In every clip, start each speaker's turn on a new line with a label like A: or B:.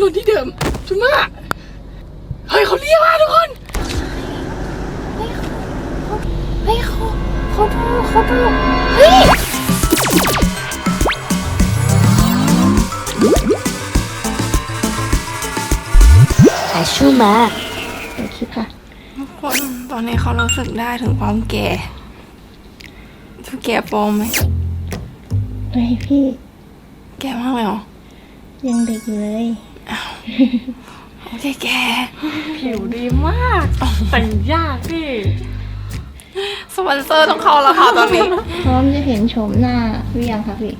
A: รถที่เดิมจุม่าเฮ้ยเขาเรียกมาทุกคน
B: เฮ้ยเขาเขาดูเขาดูเฮ้ยสายชูมาโอเคค่ะ
C: ทุกคนตอนนี้เขารู้สึกได้ถึงความแก่ทุกแก่ปลอมไหม
B: เฮ้ยพี่
C: แก่มากเลยเหรอ
B: ยังเด็กอยู่เลย
C: โอเคแก่
D: ผิวดีมาก แต่งยากพี่
C: สปอนเซอร์ต้องเข้าแล้วค่ะตอนนี้
B: พร้อมจะเห็นโฉมหน้าหรือยังคะพี่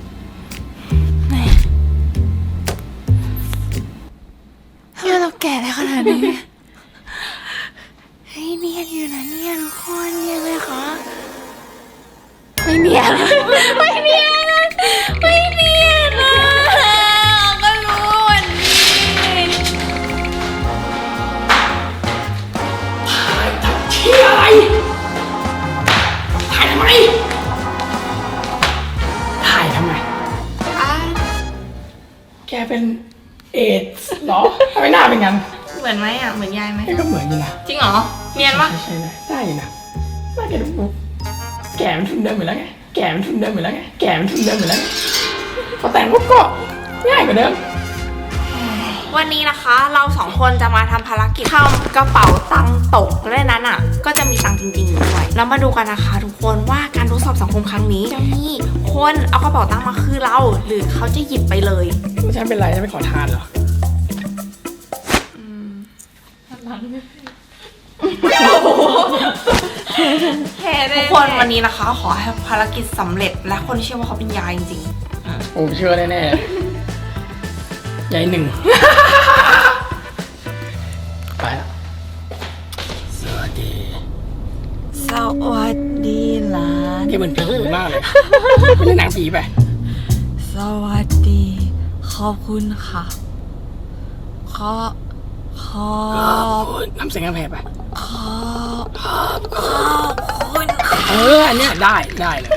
C: ทำไมเราแก่ได้ขนาดนี้ เฮ้ยเนียนอยู่นะเนี่ยทุกคนเนียนเลยคะ ไม่เนียน ไม่เนียน ไม่เนียน
A: เป็นเอดส์เหรอทำไมหน้าเป็นงั้น
C: เหมือนไหมอะ เหมือนยายไหม
A: แกก็เหมือนอยู่นะ
C: จริงเหรอ เนียนปะ
A: ใช่ใช่เลยได้อยู่นะหน้าแกดูปุ๊บแก่มันทุนเดิมเหมือนแล้วไง แก่มันทุนเดิมเหมือนแล้วไง แก่มันทุนเดิมเหมือนแล้วไงพอแต่งปุ๊บก็ง่ายกว่าเดิม
C: วันนี้นะคะเราสองคนจะมาทำภารกิจทำกระเป๋าตังค์ตกและในนั้นอะ ก็จะมีตังค์จริงๆอยู่ด้วยแล้วมาดูกันนะคะทุกคนว่าการทดสอบสังคมครั้งนี้จะมีคนเอากระเป๋าตังค์มาคืนเรา หรือเขาจะหยิบไปเลย
A: ฉันเป็นไรฉันไปขอทานเหรอ
C: ทุกคนวันนี้นะคะ ขอให้ภารกิจสำเร็จและคนที่เชื่อว่าเขาเป็นยายจริง
A: ผมเชื่อแน่ๆ ยายหนึ่ง ไปละสวัสดี
C: ๆสวัสดีหลาน
A: แกเหมือนผีมากเลยไม่เล่นหนังผีไป
C: สวัสดี ขอบคุณค่ะ ขอ ขอ
A: ทำเสียงกระแพงไป
C: ขอขอบคุณค่ะ
A: เออ อันเนี้ยได้ได้เลย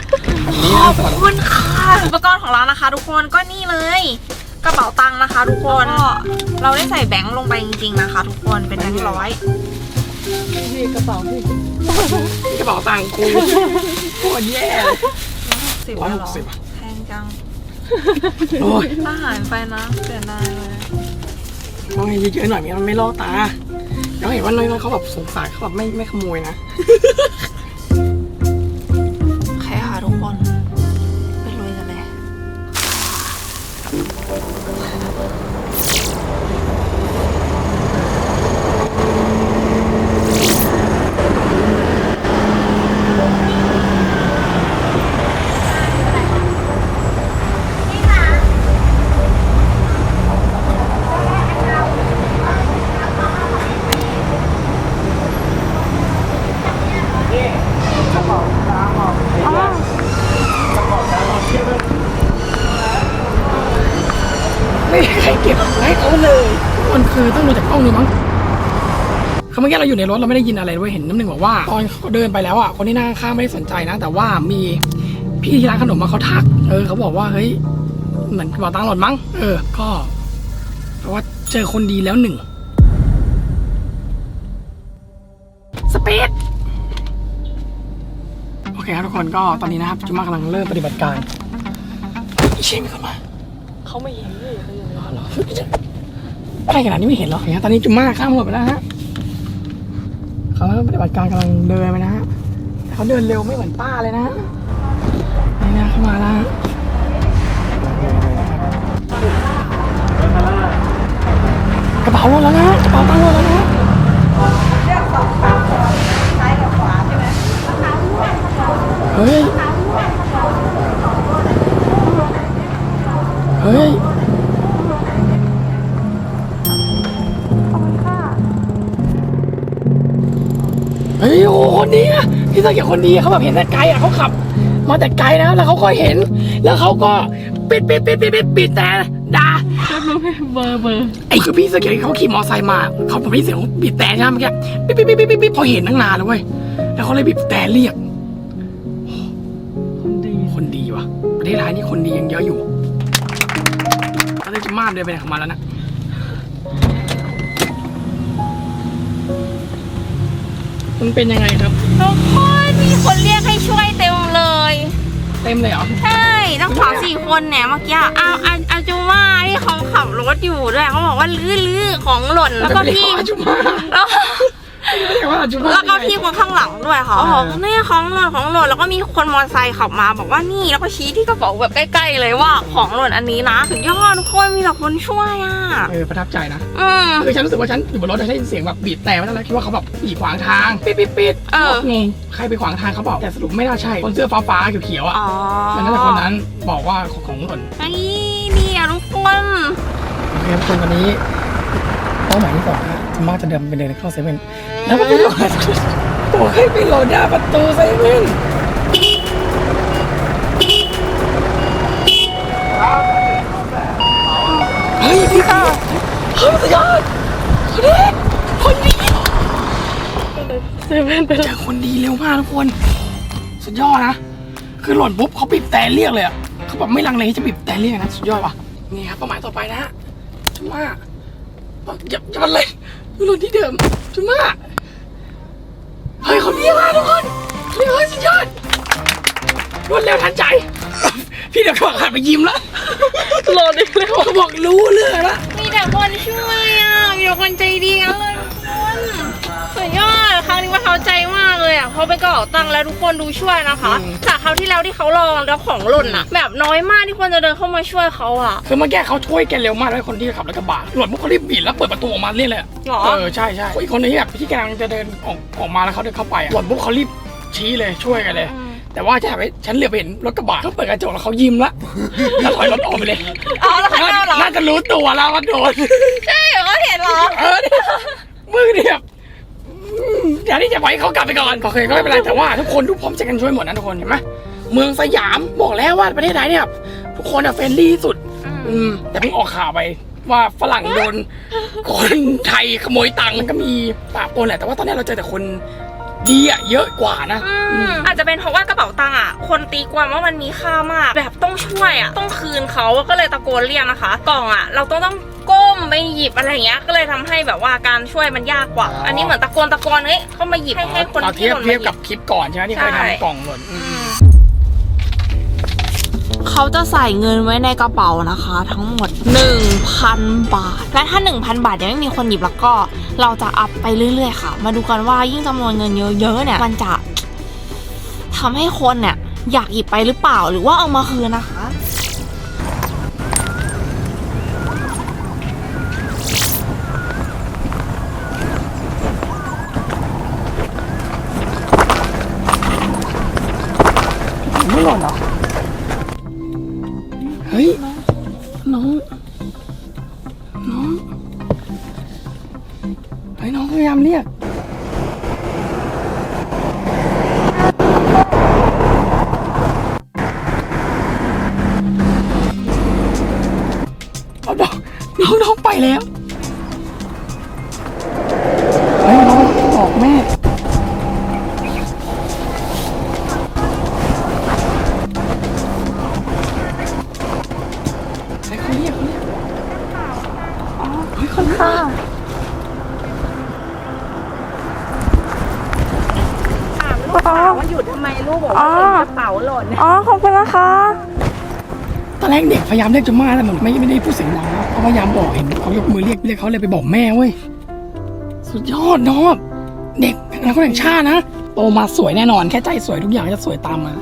A: อันนี้
C: ข
A: นะ
C: อบ
A: สอน
C: คุณค่ะอุปกรณ์ของเรานะคะ ทุกคนก็นี่เลย กระเป๋าตังค์นะคะทุกคนก็เราได้ใส่แบงค์ลงไปจริงๆนะคะทุกคนเป็นแบงค์ร้อย
D: พี่กระเป๋าพี่
A: กระเป๋าตังค์กูโคตรแย่เลย
C: สิบ
A: ร้อย
C: เห
A: ห
C: ร
A: ก
C: อ
A: สิบอะ
C: แพงจัง
A: โอ้ย
C: ถ้าหายไปนะเสียดายเลย
A: เอาให้เยอะๆหน่อยมันไม่ล่อตาแล้วเห็นว่าน้อยๆเขาแบบสงสารเขาแบบไม่ไม่ขโมยนะ
C: เขา
A: เลยมันคือต้องดูจากกล้องดูมั้งคือเมื่อกี้เราอยู่ในรถเราไม่ได้ยินอะไรด้วยเห็นน้ำหนึ่งบอกว่าตอนเขาเดินไปแล้วอะคนที่นั่งข้างไม่ได้สนใจนะ แต่ว่ามีพี่ที่ร้านขนมมาเขาทัก เออเขาบอกว่าเฮ้ยเหมือนกระเป๋าตังค์หล่นมั้ง เออ ก็แปลว่าเจอคนดีแล้วหนึ่งสเปซโอเคครับทุกคนก็ตอนนี้นะครับจุมากำลังเริ่มปฏิบัติการอีเชนมีคนมา
D: เขาไม่เห็นพี่เขาอยู่ใน
A: อ๋อเหรอ ใกล้ขนาดนี้ไม่เห็นหรอกนี่ยตอนนี้จุม่าข้ามหัวไปแล้วฮะเขาปฏิบัติการกำลังเดินไปนะฮะเขาเดินเร็วไม่เหมือนป้าเลยนะนี่นะเข้ามาแล้วฮะกระเป๋าลงแล้วนะกระเป๋าตังค์ลงแล้วนะเฮ้ยเฮ้ยเฮ้ย โอ้คนดีอะพี่สังเกตคนดีอะเขาแบบเห็นแต่ไกลอะเขาขับ มาแต่ไกลนะแล้วเขาก็เห็น แล้วเขาก็ปิดปิดปิดปิดปิดปิดแต่ด่า
D: เบอร์เบอร์
A: ไอ้คือพี่สังเกตเขาขี่มอไซค์มาเขาผมได้ยินเสียงเขาบีบแต่ใช่ไหมเมื่อกี้ปิดปิดปิดปิดปิดปิดพอเห็นตั้งนานแล้วเว้ยแล้วเขาเลยบีบแต่เรียก
D: คนดี
A: คนดีว่ะประเทศไทยนี่คนดียังเยอะอยู่ตอนนี้จะมามเดินไปไหนของมันแล้วนะ มันเป็นยังไงครับ
C: ทุกคนมีคนเรียกให้ช่วยเต็มเลย
A: เต็มเลยเหรอ
C: ใช่ทั้งสามสี่คนเนี่ยเมื่อกี้เอาอาอาจูมาที่เขาขับรถอยู่ด้วยเขาบอกว่าลื้อลื้อของหล่นแล้วก็พี่
A: อาจุมา
C: แล้ว
A: เรียกว่าอาจุมา
C: แล้วก็พี่คนข้างหลังด้วยค่ะเขาบอกเนี่ยของหล่นของหล่นแล้วก็มีคนมอเตอร์ไซค์ขับมา บอกว่านี่แล้วก็ชี้ที่กระเป๋าแบบใกล้ๆเลยว่าของหล่นอันนี้นะสุดยอดทุกคนมีแต่คนช่วยอะ
A: เออประทับใจนะ
C: อืม
A: คือฉันรู้สึกว่าฉันอยู่บนรถได้ยินเสียงแบบบีบแต่มาตั้งแต่คิดว่าเขาแบบบีบขวางทางปิดปิดปิด
C: เออ
A: งงใครไปขวางทางเขาบอกแต่สรุปไม่น่าใช่คนเสื้อฟ้าฟ้าๆเขียวๆอะ
C: อ๋อ
A: มันน่าจะคนนั้นบอกว่าของของหล่น
C: ไอ้นี่อะทุกคน
A: โอเคครับทุกคนวันนี้เป้าหมายที่สองนะจะ มาจะเดินไปเดินเข้าเซเว่นแล้วก็ไปรอบอกให้ไปรอหน้าประตูเซเว่นเฮ้ยพี่ตาเฮ้ยสุดยอดคนนี้คนดี
D: เซเว่นไป
A: เจอคนดีเร็วมากทุกคน สุดยอดนะ คือหล่นปุ๊บเขาบีบแต่เรียกเลยอะเขาแบบไม่ลังเลที่จะบีบแต่เรียกนะ สุดยอดว่ะนี่ครับเป้าหมายต่อไปนะฮะจุม่าอย่าอย่ามันเลย ไม่หล่นที่เดิมจุม่าเฮ้ยเขาเรียกมาทุกคนเรียกเฮ้ยสุดยอดรวดเร็วทันใจ พี่เดี๋ยวเขาหันไปยิ้มแล้ว
D: รอดิเลย
A: เขาบอกรู้เรื่องแล้ว
C: มีแต่คนช่วยอะมีแต่คนใจดีกันเลยทุกคนสุดยอดครั้ง นี้ประทับใจมากเลยอะพอไปกระเป๋าตังค์แล้วทุกคนดูช่วยนะคะ จากคราวที่แล้วที่เขาลองแล้วของหล่นอะ แบบน้อยมากที่คนจะเดินเข้ามาช่วยเขาอะ
A: คือเมื่อกี้เขาช่วยแกเร็วมากเลยคนที่ขับรถกระบะหล่นปุ๊บเขารีบบีบแล้วเปิดประตูออกมาเรียกเลยอะ
C: หรอ
A: เออใช่ใช่อีกคนนึงที่แบบที่กำลังจะเดินออกออกมาแล้วเขาเดินเข้าไปอะหล่นปุ๊บเขารีบชี้เลยช่วยกันเลยแต่ว่าฉันไปฉันเหลือไปเห็นรถกระบะเขาเปิดกระจกแล้วเขายิ้มละแล้วถอยรถออกไปเลย
C: อ๋อแล้วข้างหน้าเหรอ
A: น่าจะรู้ตัวแล้วว่าโดน
C: ใช่เหรอเขาเห็นเหรอ
A: เออเนี่ยมือเนี่ย อืมอย่าที่จะปล่อยให้เขากลับไปก่อนโอเคก็ไม่เป็นไรแต่ว่าทุกคนทุกพร้อมใจกันช่วยหมดนะทุกคนเห็นไหมเมืองสยามบอกแล้วว่าประเทศไทยเนี่ยทุกคนอะเฟรนลี่ที่สุด อืมแต่เพิ่งออกข่าวไปว่าฝรั่งโดนคนไทยขโมยตังค์มันก็มีปะปนแหละแต่ว่าตอนนี้เราเจอแต่คน ดีอะเยอะกว่านะ
C: อืมอาจจะเป็นเพราะว่ากระเป๋าตังค์อะ คนตีความว่ามันมีค่ามาก แบบต้องช่วยอะ ต้องคืนเขาก็เลยตะโกนเรียกนะคะ กล่องอะ เราต้องต้องก้มไปหยิบอะไรอย่างเงี้ย ก็เลยทำให้แบบว่าการช่วยมันยากกว่า
A: อ๋ออั
C: อันนี้เหมือนตะโกนตะโกนเฮ้ยเข้ามาหยิบให้ให้คน
A: เรา
C: ที่
A: เทียบ
C: หล่น
A: เทียบ
C: มาหยิ
A: กับคลิปก่อนใช่ไหมที่เคย
C: ใช่
A: ทำกล่องหล่นอืม
C: เขาจะใส่เงินไว้ในกระเป๋านะคะ ทั้งหมด 1,000 บาท และถ้า 1,000 บาทยังไม่มีคนหยิบแล้วก็เราจะอัพไปเรื่อยๆค่ะ มาดูกันว่ายิ่งจำนวนเงินเยอะๆเนี่ย มันจะทำให้คนเนี่ยอยากหยิบไปหรือเปล่าหรือว่าเอามาคืนนะคะ
A: ฮ้ย น้อง น้องไอ้น้องพยายามเรียก เอาน้องน้องน้องไปแล้ว
D: ว่าหยุดทำไมลูกบอกว่าเห็นกระเป๋าหล่น
C: อ๋อขอบคุณนะคะ
A: ตอนแรกเด็กพยายามเรียกจนมาแต่มันไม่ไม่ได้พูดเสียงดังนะเขาพยายามบอกเห็นเขายกมือเรียกเรียกเขาเลยไปบอกแม่เว้ยสุดยอดน้องเด็กนักแข่งชาตินะโตมาสวยแน่นอนแค่ใจสวยทุกอย่างจะสวยตามมา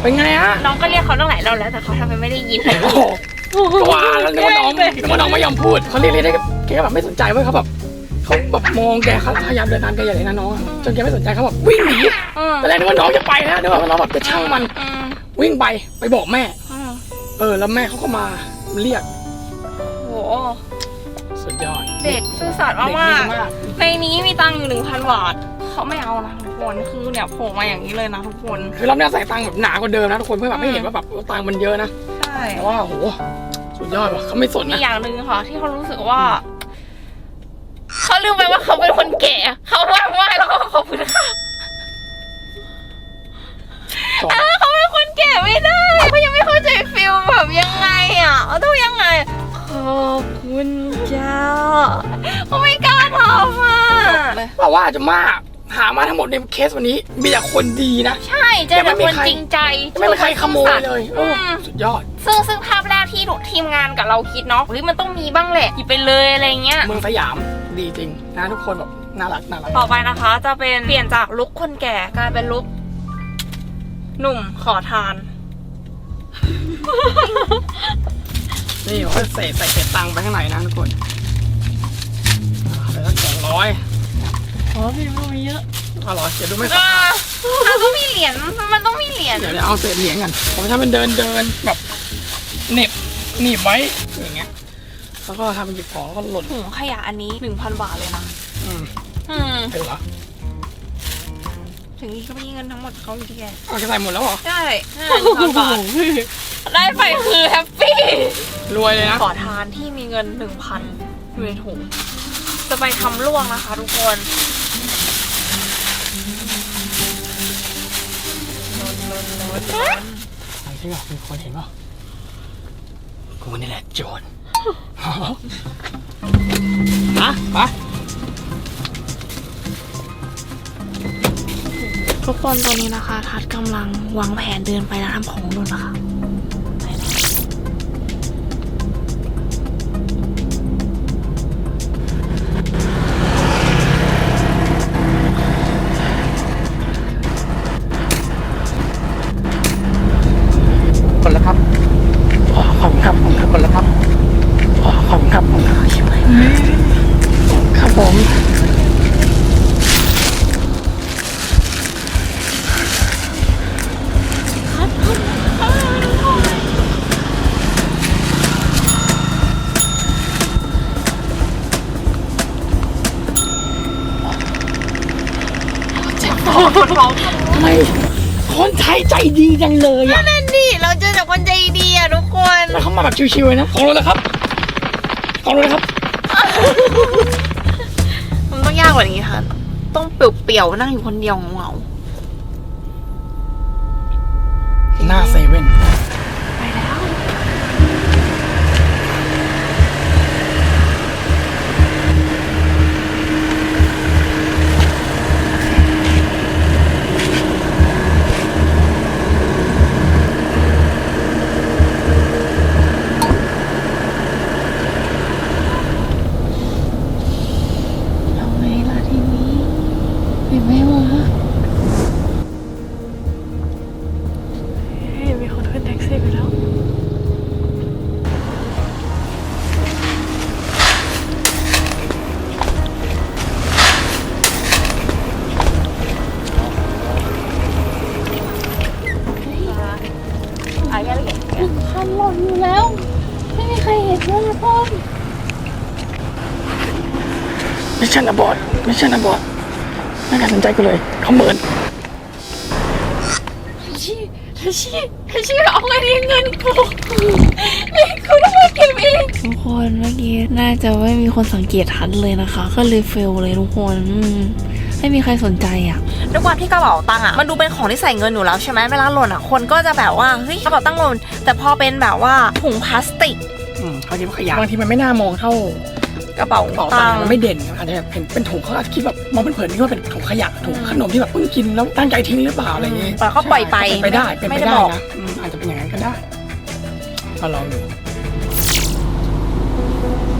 A: เป็นไงฮะ
C: น้องก็เรียกเขาตั้งหลายรอบแล้วแต่เขาทำไมไม่ได้ยิน
A: โอ้โหก็ว่าแล้วนึกว่าน้องนึกว่าน้องไม่ยอมพูดเขาเรียกเรียกได้แกก็แบบไม่สนใจเว้ยเขาแบบ เขาแบบมองแกเขาพยายามเดินตามแกอย่างนี้นะน้องอะจนแกไม่สนใจเขาแบบวิ่งหนี
C: อืม
A: ตอนแรกนึกว่าน้องจะไปแล้วนึกว่าน้องแบบจะช่างมัน
C: อืม
A: วิ่งไปไปบอกแม่
C: อืม
A: เออแล้วแม่เขาก็มาเรียก
C: โห
A: สุดยอด
C: เด็กซื่อสัตย์
A: เด็ก
C: มาก
A: ดี
C: ๆ
A: มาก
C: ในนี้มีตังค์อยู่หนึ่งพันบาทเขาไม่เอานะทุกคนคือเนี่ยโผล่มาอย่างนี้เลยนะทุกคน
A: คือรอบนี้ใส่ตังค์แบบหนากว่าเดิมนะทุกคนเพื่อแบบไม่เห็นว่าแบบตังค์มันเยอะนะ
C: ใช่
A: แต่ว่าโหสุดยอดว่ะเขาไม่สน
C: มี
A: นะ
C: อย่างหนึ่งค่ะ ที่เขารู้สึกว่า เขาลืมไปว่าเขาเป็นคนแก่ เขาไหว้ไหว้แล้วก็ขอบคุณค่ะ
A: สอน
C: เออเขาเป็นคนแก่ไม่ได้เขายังไม่เข้าใจฟิลแบบยังไงอะเขาต้องยังไง ข
D: อบคุณจ้า
C: เขาไม่กล้าทำอะ
A: เราว่าจะมากหามาทั้งหมดในเคสวันนี้ มีแต่คนดีนะ
C: ใช่เจอแต่คนจริงใจ
A: ไม่มีใครขโมยเลยเออสุดยอด
C: ซึ่งซึ่งภาพแรกที่ทีมงานกับเราคิดเนาะเฮ้ยมันต้องมีบ้างแหละหยิบไปเลยอะไรเงี้ย
A: เมืองสยาม ดีจริงนะทุกคนแบบน่ารักน่ารัก
C: ต่อไปนะคะ จะเป็นเปลี่ยนจากลุคคนแก่กลายเป็นลุคหนุ่มขอทาน
A: นี่เขาใส่ใส่เก็บตังค์ไปข้างในนะทุกคนอ่าใส่สักสองร้อย
D: อ๋อพี่มันมีเยอะ
A: อร่อยเดี๋ยวดูไม่
C: อ่ามันต้องมีเหรียญมันต้องมีเหรียญ
A: เดี๋ยวเดี๋ยวเอาเศษเหรียญกันผมทำเป็นเดินเดินแบบเหน็บหนีบไว้อย่างเงี้ย แล้วก็ทำเป็นหยิบของแล้วก็หล่น
C: ถุงขยะอันนี้ 1,000 บาทเลยนะ
A: อืม
C: อืม
A: เห็นเหรอ
C: ถึงนี้ก็ไม่มีเงินทั้งหมดเขาอยู่ที่แก
A: เอาจะใส่หมดแล้วเหรอ
C: ได้ห้าพันบาท ได้ไปคือแฮปปี้
A: รวยเลยนะ
C: ขอทานที่มีเงิน 1,000อยู่ในถุง จะไปทำล่วงนะคะทุกคน
A: ทำที่แบบมีคนเห็นเปล่ากูนี่แหละโจร ฮะไป
C: ทุกคนตอนนี้นะคะ ทัดกำลังวางแผนเดินไปแล้วทำของนู่นนะคะ
A: เลยอะ
C: นั่นดิเราเจอแต่คนใจดีอะทุกคน
A: แล้วเขามาแบบชิวๆเลยนะของเราเลยครับของเราเลยครับ
C: มันต้องยากกว่านี้ค่ะ ต้องเปลี่ยวๆนั่งอยู่คนเดียวเหงา
A: ห
D: กา
A: รสนใจกูเลยเขาเหมือน
B: ชี่ชี่ชี่เอาไงดีเงินกูเงินกูต้องมาเก็บเอง
C: ทุกคนเมื่อกี้น่าจะไม่มีคนสังเกตทันเลยนะคะ ก็เลยเฟลเลยทุกคนอืมไม่มีใครสนใจอะด้วยความที่กระเป๋าตังค์อะมันดูเป็นของที่ใส่เงินอยู่แล้วใช่ไหมเวลาหล่นอะคนก็จะแบบว่าเฮ้ยกระเป๋าตังค์หล่นแต่พอเป็นแบบว่าถุงพลาสติก
A: อืมเขาคิดว่าขยะบางทีมันไม่น่ามองเท่า ก
C: ระเป๋าก
A: ระเป๋า
C: ตั
A: ตัง
C: ง
A: ค์
C: ค์
A: มันไม่เด่นอาจจะเห็นเป็นถุงเขาอาจจะคิดแบบมองเป็นเผินนี่ว่าเป็นถุงขยะถุงขนมที่แบบเพิ่งกินแล้วตั้งใจทิ้งหรือเปล่าอะไรอย่างงี้
C: แต่ก็ปล่อยไป
A: เป็นไปได้เป็น
C: ไม่
A: ไป
C: ได้
A: ได้
C: บอก
A: นะอืมอาจจะเป็นอย่างนั้นก็ได้ก็ลองดู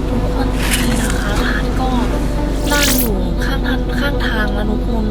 C: ทุกคนนี่นะคะทัดก็นั่งอยู่ข้างทางข้างทางแล้วทุกคน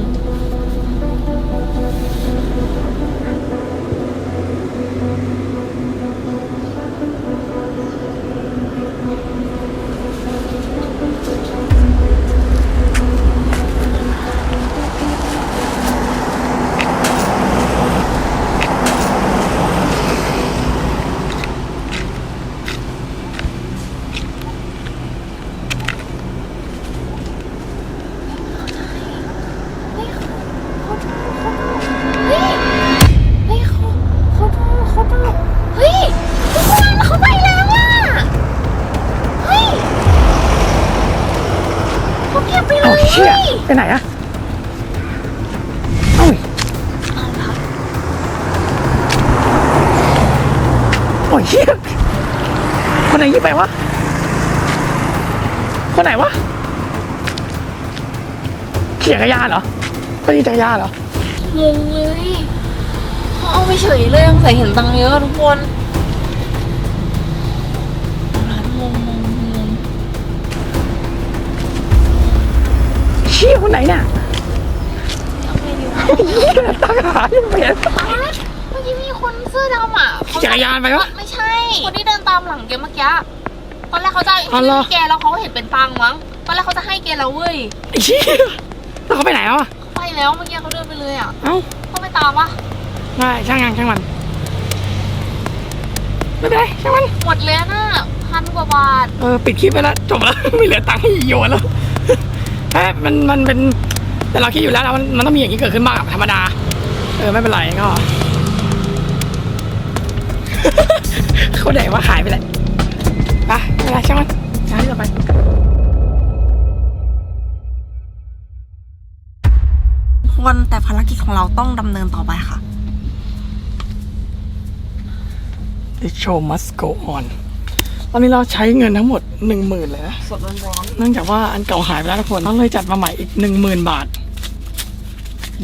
C: โอ้ยเฮีย
A: คนไหนยิบไปวะ คนไหนวะเขี่จักรยาเหรอไปยี่จักรยานเหรอ
B: งงเลยเขาเอาไปเฉยเลยยังใส่เห็นตังเยอะทุกคนร้านงงงงงง
A: เชี่ยคนไหนเนี่ย
B: ยี่เฮีย
A: ตังหายยังไม่เห็น
B: ตาเมื่อกี้มีคนเสื้อดำอะ
A: อจักรยานไปวะ
B: คนที่เดินตามหลังแกเมื่อกี้ตอนแรกเขาจะ
A: อ๋อเหรอ
B: ให้แกแล้วเขาก็เห็นเป็นตังค์มั้งตอนแรกเขาจะให้แกแล้วเว้ย
A: ไอ้เชี่ยแล้วเขาไปไหนแล้วอะ
B: ไปแล้วเมื่อกี้เขาเดินไปเลยอะ
A: เอ้า
B: เขาไปตามวะ
A: ได้ช่างงานช่างมันไม่เป็นไรช่างมัน
B: หมดเลยน่ะพันกว่าบาท
A: เออปิดคลิปไปแล้วจบแล้ว ไม่เหลือตังค์ให้โยนแล้วเอ้ยมันมันเป็นแต่เราคิดอยู่แล้วนะมันมันต้องมีอย่างนี้เกิดขึ้นบ้างอะธรรมดา เออไม่เป็นไรก็ เขาไหนว่าหายไปแล้วไปไม่เป็นไรช่างมันใช้ต่อไป
C: วันแต่ภารกิจของเราต้องดำเนินต่อไปค่ะ
A: The show must go on ตอนนี้เราใช้เงินทั้งหมดหนึ่งหมื่นเลยนะ
C: สดร้อน
A: เนื่องจากว่าอันเก่าหายไปแล้วทุกคนเราเลยจัดมาใหม่อีกหนึ่งหมื่นบาท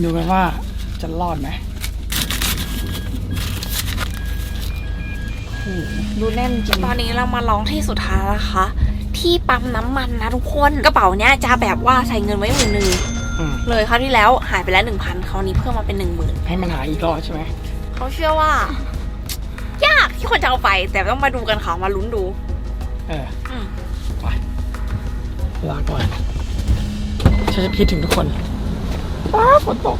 A: ดูกันว่าจะรอดไหม
C: ดูแน่นจริง ตอนนี้เรามาลองที่สุดท้ายแล้วนะคะ ที่ปั๊มน้ำมันนะทุกคนกระเป๋าเนี้ยจะแบบว่าใส่เงินไว้หมื่นหนึ่ง
A: อืม
C: เลยคราวที่แล้วหายไปแล้วหนึ่งพันคราวนี้เพิ่มมาเป็นหนึ่งหมื่น
A: ให้มันหายอีกรอบใช่ไหม
C: เขาเชื่อว่า ยากที่คนจะเอาไปแต่ต้องมาดูกันค่ะมาลุ้นดู
A: เออ
C: อืม
A: ไปลาก่อนฉันจะคิดถึงทุกคนว้าฝนตก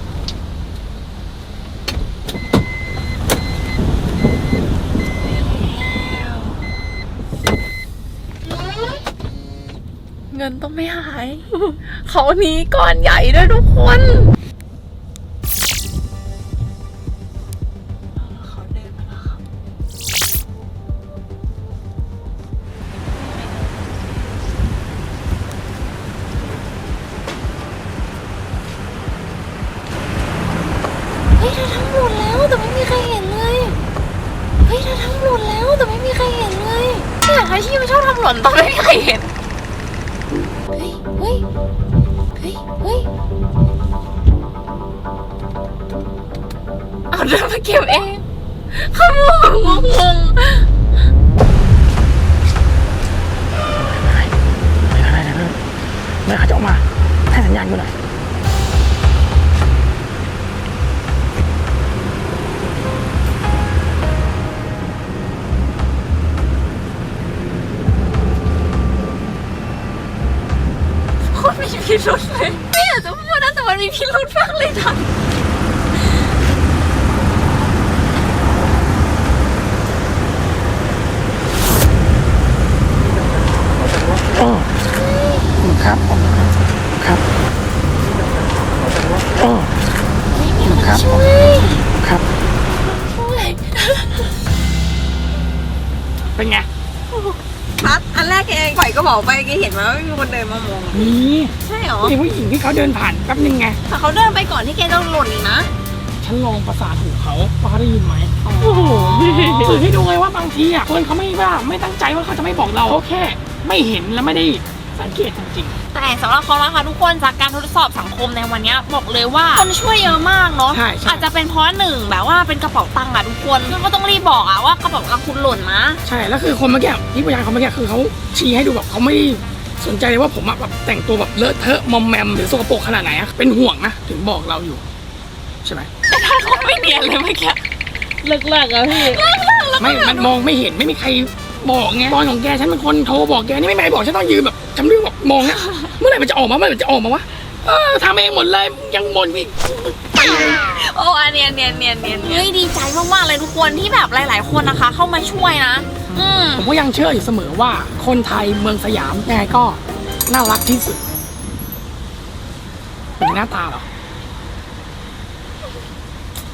C: เงินต้องไม่หาย เขานี้ก้อนใหญ่ด้วยทุกคน
B: เอาเดินมาเก็บเองขโมยงงง
A: ไม่เขาจะออกมา ให้สัญญาณกูหน่อย
B: โคตรมีพิรุษเลยไม่อยากจะพูดนะแต่มันมีพิรุษมากเลยนะ
A: โอ้ครับผม ครับโอ้ครับผมครับเป็นไง
C: พัดอันแรกแกปล่อยกระเป๋าไปแกเห็นไหมว่ามีคนเดินมามอง
A: นี่
C: ใช่เหรอ
A: มีผู้หญิงที่เขาเดินผ่านแป๊บนึงไง
C: แต่เขาเดินไปก่อนที่แกจะหล่นอีกนะ
A: ฉันลองประสานหูเขาว่าเขาได้ยินไหมโอ้โหสื่อให้ดูไงว่าบางทีอะคนเขาไม่ว่าไม่ตั้งใจว่าเขาจะไม่บอกเราเขาแค่ ไม่เห็นและไม่ได้ สังเกตจริง
C: แต่สำหรับเขานะคะทุกคนจากการทดสอบสังคมในวันเนี้ยบอกเลยว่าคนช่วยเยอะมากเนาะ
A: ใช่ใช่
C: อาจจะเป็นเพราะหนึ่งแบบว่าเป็นกระเป๋าตังค์อะทุกคนคือก็ต้องรีบบอกอะว่ากระเป๋าตังค์คุณหล่นนะ
A: ๆใช่แล้วคือคนเมื่อกี้ที่พยานเขาเมื่อกี้คือเขาชี้ให้ดูแบบเขาไม่ได้สนใจเลยว่าผมอะแบบแต่งตัวแบบเลอะเทอะมอมแมมหรือสกปรกขนาดไหนอะเป็นห่วงนะถึงบอกเราอยู่ ใช่ไหม
C: แต่ท่านเขาไม่เนียนเลยเมื่อกี้
D: เลิกๆอะพี่
A: ไม่มันมองไม่เห็นไม่มีใครบอกไงตอนของแกฉันเป็นคนโทรบอกแกนี่ไม่มีใครบอกฉันต้องยืนแบบ ฉันเรื่องแบบมองนะเมื่อไหร่มันจะออกมาเมื่อไหร่มันจะออกมาวะเออทำเองหมดเลยยังบ่นอีกไปเลย
C: โอ้อันเนียนเนียนเนียนเนียนเฮ้ยดีใจมากๆเลยทุกคนที่แบบหลาย ๆ คนนะคะ เข้ามาช่วยนะ อืม
A: ผมก็ยังเชื่ออยู่เสมอว่าคนไทยเมืองสยามยังไงก็น่ารักที่สุดเป็นหน้าตาเหรอ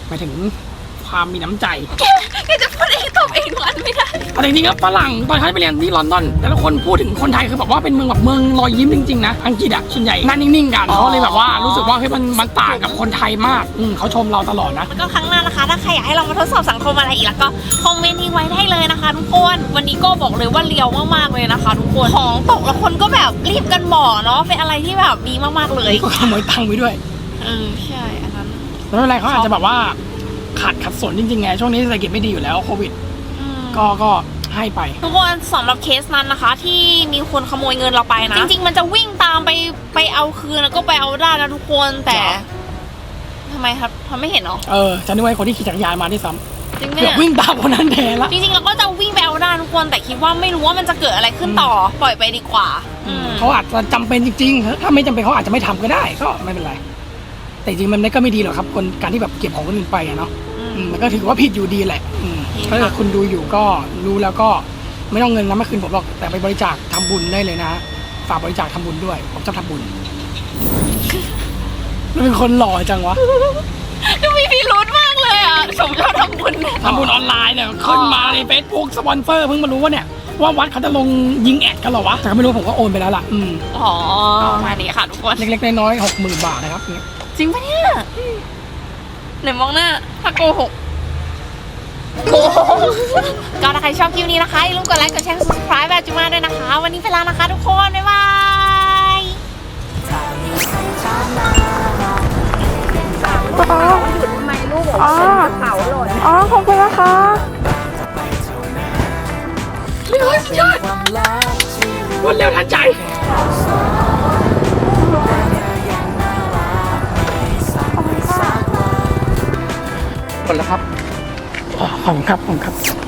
A: หมายถึง ความมีน้ำใจ
B: แกจะพูดเองตอบเองทุกอันไม่ได้
A: เอาจริงๆก็ฝรั่งตอนเขาไปเรียนที่ลอนดอนแต่ละคนพูดถึงคนไทยคือแบบว่าเป็นเมืองแบบเมืองรอยยิ้มจริงๆนะอังกฤษอะส่วนใหญ่หนั่นนิ่งๆกันเขาเลยแบบว่ารู้สึกว่าเฮ้ยมันมันต่างกับคนไทยมากอืมเขาชมเราตลอดนะ
C: แล้วก็ครั้งหน้านะคะ ถ้าใครอยากให้เรามาทดสอบสังคมอะไรอีกแล้วก็คอมเมนต์ทิ้งไว้ได้เลยนะคะทุกคนวันนี้ก็บอกเลยว่าเลียวมากๆเลยนะคะ ทุกคนของตกแล้วคนก็แบบรีบกันบอกเนาะเป็นอะไรที่แบบดีมากๆเลย
A: ก็ขโมยตังค์ไปด้วย
C: เออใช่อันนั้น
A: แล้วไม่เป็นไรเขาอาจจะแบบว่า ขาดขัดสนจริงๆไงช่วงนี้เศรษฐกิจไม่ดีอยู่แล้วโควิด
C: อืม
A: ก็ก็ให้ไป
C: ทุกคนสำหรับเคสนั้นนะคะ ที่มีคนขโมยเงินเราไปนะ จริง ๆ มันจะวิ่งตามไปไปเอาคืนแล้วก็ไปเอาได้นะทุกคนแต่
A: เหรอ
C: ทำไมครับทำไม่เห็นเหรอ
A: เออฉันนึกว่าไอ้คนที่ขี่จักรยานมาที่ซ้
C: จริงำไหม
A: เกือบ
C: เนี่ย
A: วิ่งตามคนนั้นแทนละ
C: จริงๆเราก็จะวิ่งไปเอาได้ทุกคน แต่คิดว่าไม่รู้ว่ามันจะเกิดอะไรขึ้นต่อปล่อยไปดีกว่า อืม
A: เขาอาจจะจำเป็นจริงๆ ถ้าไม่จำเป็นเขาอาจจะไม่ทำก็ได้ก็ไม่เป็นไร แต่จริงๆมันก็ไม่ดีหรอกครับคนการที่แบบเก็บของคนอื่นไปอะเนาะอืมมันก็ถือว่าผิดอยู่ดีแหละอืม
C: ผิดค่ะ
A: ถ้าเกิดคุณดูอยู่ก็รู้แล้วก็ไม่ต้องเงินนะไม่คืนผมหรอกแต่ไปบริจาคทำบุญได้เลยนะฝากบริจาคทำบุญด้วย ผมชอบทำบุญมันเป็นคนหล่อจังวะ
C: ดูมีพิรุธมากเลยอะสมชอบทำบุญ
A: ทำบุญออนไลน์เนี่ยขึ้นมาในเฟซบุ๊กสปอนเซอร์เพิ่งมารู้ว่าเนี่ยว่าวัดเขาจะลงยิงแอดกันเหรอวะแต่ก็ไม่รู้ผมก็โอนไปแล้วล่ะอืม
C: อ๋อมานี้ค่ะทุกคน
A: เล็กๆน้อยๆหกหมื่นบาทนะครับเนี่ย
C: จริงปะเนี่ยไหนมองหน้า ถ้าโกหกโกหกก็ถ้าใครชอบคลิปนี้นะคะอย่าลืมกดไลค์กดแชร์กด subscribe แบบจุมาด้วยนะคะ วันนี้ไปแล้วนะคะทุกคน บ๊ายบาย
A: อ๋อ ขอบคุณนะคะนี่เลยสุดยอดรวดเร็วทันใจ หมดแล้วครับขอบคุณครับขอบคุณครับ